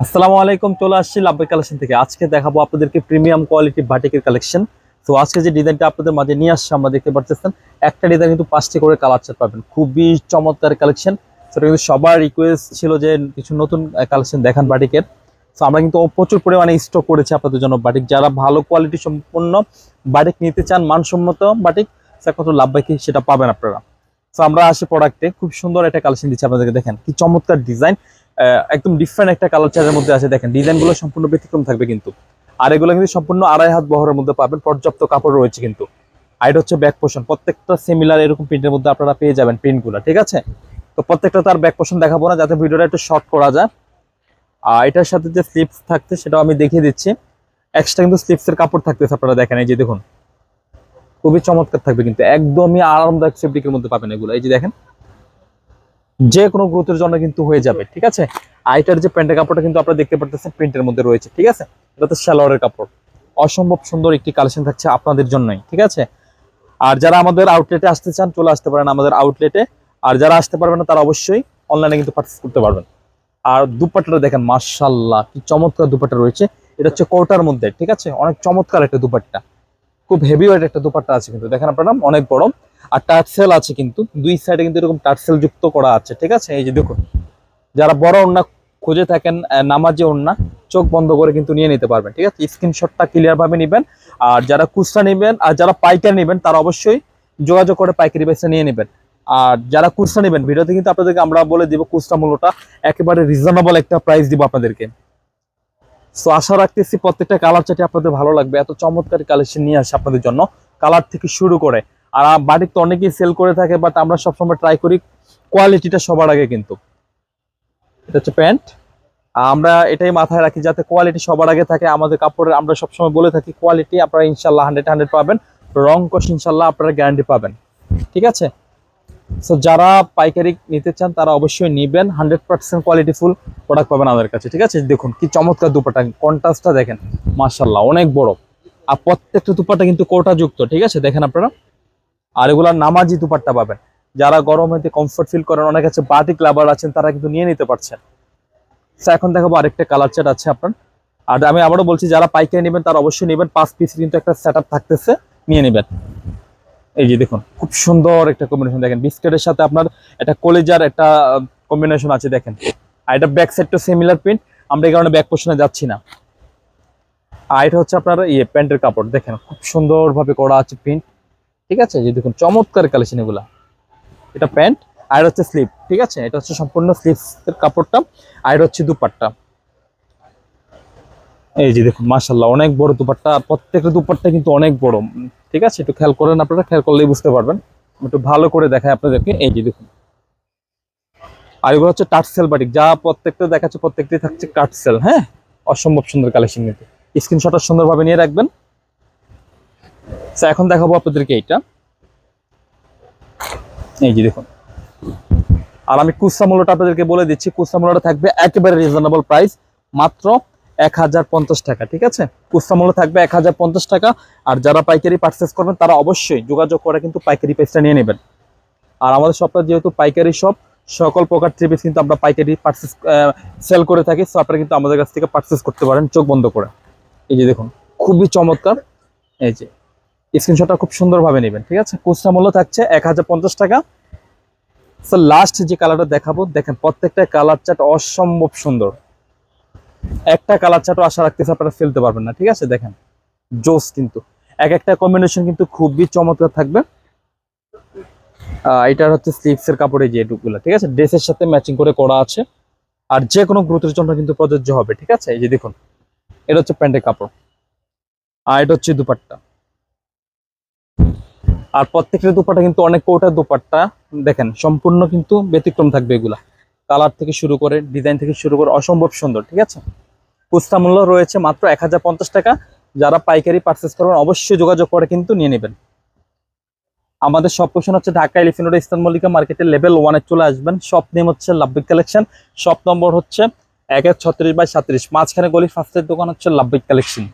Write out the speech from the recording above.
আসসালামু আলাইকুম, চলে আসছি লাভবাই কালেকশন থেকে। আজকে দেখাবো আপনাদেরকে প্রিমিয়াম কোয়ালিটি বাটিকের কালেকশন। তো আজকে যে ডিজাইনটা আপনাদের মাঝে নিয়ে আসছে, আমরা দেখতে পাচ্ছেন একটা ডিজাইন কিন্তু পাঁচটি করে কালার চার্ট পাবেন। খুবই চমৎকার কালেকশন। সেটা কিন্তু সবার রিকোয়েস্ট ছিল যে কিছু নতুন কালেকশন দেখান বাটিকের। তো আমরা কিন্তু প্রচুর পরিমাণে স্টক করেছি আপনাদের জন্য বাটিক। যারা ভালো কোয়ালিটি সম্পন্ন বাটিক নিতে চান, মানসম্মত বাটিক একমাত্র লাভবাইকে সেটা পাবেন আপনারা। তো আমরা আসি প্রোডাক্টে খুব সুন্দর একটা কালেকশন দিচ্ছি আপনাদেরকে, দেখেন কি চমৎকার ডিজাইন একদম ডিফারেন্ট একটা কালার চার্টের মধ্যে আছে। দেখেন ডিজাইনগুলো সম্পূর্ণ ব্যতিক্রম থাকবে কিন্তু। আর এগুলো কিন্তু সম্পূর্ণ আড়াই হাত বহরের মধ্যে পাবেন। পর্যাপ্ত কাপড় রয়েছে কিন্তু। আর হচ্ছে ব্যাক পোষণ প্রত্যেকটা সিমিলার এরকম প্রিন্টের মধ্যে আপনারা পেয়ে যাবেন প্রিন্টগুলো ঠিক আছে? তো প্রত্যেকটা তার ব্যাক পোষণ দেখাবো না, যাতে ভিডিওটা একটু শর্ট করা যায়। আর এটার সাথে যে স্লিপস থাকছে, সেটাও আমি দেখিয়ে দিচ্ছি। এক্সট্রা কিন্তু স্লিপসের কাপড় থাকতেছে আপনারা দেখেন, এই যে দেখুন। খুবই চমৎকার থাকবে কিন্তু। একদমই আরামদায়ক ফেব্রিকের মধ্যে পাবেন এগুলো। এই যে দেখেন যে কোনো গ্রোথের জন্য কিন্তু হয়ে যাবে, ঠিক আছে? আইটার যে প্যান্টের কাপড়টা কিন্তু আপনারা দেখতে পারতেছেন, প্রিন্টের মধ্যে রয়েছে, ঠিক আছে? এটা তো সালোয়ারের কাপড়। অসম্ভব সুন্দর একটি কালেকশন থাকছে আপনাদের জন্যই, ঠিক আছে? আর যারা আমাদের আউটলেটে আসতে চান, চলে আসতে পারেন আমাদের আউটলেটে আর যারা আসতে পারবেন না, তারা অবশ্যই অনলাইনে কিন্তু পার্চেস করতে পারবেন। আর দুপাট্টাটা দেখেন মার্শাল্লাহ কি চমৎকার দুপাট্টা রয়েছে। এটা হচ্ছে কোটার মধ্যে, ঠিক আছে? অনেক চমৎকার একটা দুপাট্টা। খুব হেভি ওয়েট একটা দুপাট্টা আছে কিন্তু। দেখেন আপনারা অনেক বড়। আর টার্সেল আছে কিন্তু, দুই সাইডে কিন্তু এরকম টার্সেল যুক্ত করা আছে, ঠিক আছে? এই যে দেখুন, যারা বড় ওড়না খুঁজে থাকেন নামাজে ওড়না, চোখ বন্ধ করে কিন্তু নিয়ে নিতে পারবেন, ঠিক আছে? স্ক্রিনশটটা ক্লিয়ার ভাবে নেবেন, আর যারা খুচরা নেবেন, আর যারা পাইকারি নেবেন, তারা অবশ্যই যোগাযোগ করে পাইকারি বেসে নিয়ে নেবেন। আর যারা খুচরা নেবেন, ভিডিওতে কিন্তু আপনাদেরকে আমরা বলে দিব খুচরা মূল্যটা, একেবারে রিজনেবল একটা প্রাইস দিব আপনাদেরকে। সো আশা রাখতেছি প্রত্যেকটা কালার চাটি আপনাদের ভালো লাগবে। এত চমৎকার কালেকশন নিয়ে আসে আপনাদের জন্য। কালার থেকে শুরু করে আর বাড়িতে তো অনেকেই সেল করে থাকে বাট আমরা সবসময় ট্রাই করি কোয়ালিটিটা সবার আগে কিন্তু। এটা হচ্ছে প্যান্ট আমরা এটাই মাথায় রাখি যাতে কোয়ালিটি সবার আগে থাকে। আমাদের কাপড়ের, আমরা সবসময় বলে থাকি কোয়ালিটি আপনারা ইনশাল্লাহ হান্ড্রেড হান্ড্রেড পাবেন। রং কষ ইনশাল্লাহ আপনারা গ্যারান্টি পাবেন। ঠিক আছে? সো যারা পাইকারি নিতে চান, তারা অবশ্যই নিবেন। হান্ড্রেড পার্সেন্ট কোয়ালিটিফুল প্রোডাক্ট পাবেন আমাদের কাছে। ঠিক আছে? দেখুন কি চমৎকার দুপাটা। কন্ট্রাস্টটা দেখেন। মার্শাল্লাহ অনেক বড়। আর প্রত্যেকটা দুপাটা কিন্তু কোটা যুক্ত ঠিক আছে? দেখেন আপনারা। আর এগুলার নামাজি দুপাট্টা পাবেন। যারা গরমেতে কমফোর্ট ফিল করেন, অনেক আছে বাটিক লাভার আছেন, তারা কিন্তু নিয়ে নিতে পারছেন। এখন দেখাবো আরেকটা কালার চার্ট আছে আপনার। আর আমি আবারও বলছি, যারা পাইকারি নেবেন, তারা অবশ্যই নেবেন। পাঁচ পিস কিন্তু একটা সেট থাকতেছে, নিয়ে নেবেন। এই যে দেখুন, খুব সুন্দর একটা কম্বিনেশন দেখেন। বিস্কিটের সাথে আপনার একটা কলেজার একটা কম্বিনেশন আছে দেখেন। আর এটা ব্যাক সাইডটা সিমিলার প্রিন্ট আমরা এই কারণে ব্যাক পোর্শনে যাচ্ছি না। আর এটা হচ্ছে আপনার ইয়ে প্যান্টের কাপড়, দেখেন, খুব সুন্দরভাবে করা আছে প্রিন্ট ঠিক আছে? যে দেখুন, চমৎকার কালেকশন এগুলা। এটা প্যান্ট, আর হচ্ছে স্লিপ, ঠিক আছে? এটা হচ্ছে সম্পূর্ণ স্লিপসের কাপড়টা, আর হচ্ছে দুপাট্টা। এই যে দেখুন মাশাল্লাহ অনেক বড় দুপাট্টা প্রত্যেকটা দুপাট্টা কিন্তু অনেক বড়। ঠিক আছে? একটু খেয়াল করেন আপনারা, খেয়াল করলেই বুঝতে পারবেন। একটু ভালো করে দেখায় আপনাদেরকে। এই যে দেখুন। আর এগুলো হচ্ছে টাটসেল বাটিক। যা প্রত্যেকটা দেখাচ্ছে, প্রত্যেকটাই থাকছে কাটসেল হ্যাঁ? অসম্ভব সুন্দর কালেকশন কিন্তু। স্ক্রিনশটটা সুন্দরভাবে নিয়ে রাখবেন। তো এখন দেখাবো আপনাদেরকে এইটা। এই যে দেখুন। আর আমি কুসা মূল্যটা আপনাদেরকে বলে দিচ্ছি, কুসা মূল্যটা থাকবে একেবারে রিজনেবল প্রাইস মাত্র এক হাজার পঞ্চাশ টাকা, ঠিক আছে? কুসা মূল্য থাকবে এক হাজার পঞ্চাশ টাকা, আর যারা পাইকারি পার্চেস করবেন, তারা অবশ্যই যোগাযোগ করে কিন্তু পাইকারি প্রাইসটা নিয়ে নেবেন। আর আমাদের শপটা যেহেতু পাইকারি শপ সকল প্রকার ট্রিপিস কিন্তু আমরা পাইকারি পার্চেস সেল করে থাকি সো আপনারা কিন্তু আমাদের কাছ থেকে পার্চেস করতে পারেন, চোখ বন্ধ করে। এই যে দেখুন, খুবই চমৎকার। এই যে স্ক্রিনশটটা খুব সুন্দরভাবে নেবেন, ঠিক আছে? খুচরা মূল্য থাকছে এক হাজার পঞ্চাশ টাকা। স্যার লাস্ট যে কালারটা দেখাবো, দেখেন প্রত্যেকটা কালার চার্ট অসম্ভব সুন্দর। একটা কালার চার্টও আশা রাখতেছে আপনারা ফেলতে পারবেন না, ঠিক আছে? দেখেন, জোস কিন্তু। এক একটা কম্বিনেশন কিন্তু খুবই চমৎকার থাকবে। এটার হচ্ছে স্লিভসের কাপড়ে যে এটুকুগুলো, ঠিক আছে? ড্রেসের সাথে ম্যাচিং করে করা আছে। আর যে কোনো গ্রোথের জন্য কিন্তু প্রযোজ্য হবে, ঠিক আছে? এই যে দেখুন, এটা হচ্ছে প্যান্টের কাপড়। আর এটা হচ্ছে দুপাট্টা। আর প্রত্যেকটা দুপাট্টা কিন্তু অনেক কোটা দুপাট্টা। দেখেন, সম্পূর্ণ কিন্তু ব্যতিক্রম থাকবে এগুলা। কালার থেকে শুরু করে, ডিজাইন থেকে শুরু করে অসম্ভব সুন্দর, ঠিক আছে? খুচরা মূল্য রয়েছে মাত্র এক হাজার পঞ্চাশ টাকা। যারা পাইকারি পার্চেস করবেন, অবশ্যই যোগাযোগ করে কিন্তু নিয়ে নেবেন। আমাদের সব পোষণ হচ্ছে ঢাকা এলিফেন্ট রোড ইস্তান মল্লিকা মার্কেটের লেভেল ওয়ানে চলে আসবেন। শপ নেম হচ্ছে লাভবিক কালেকশন শপ নম্বর হচ্ছে এক এক ছত্রিশ বাই সাত্রিশ। মাঝখানে গলি ফার্স্টের দোকান হচ্ছে লাভবিক কালেকশন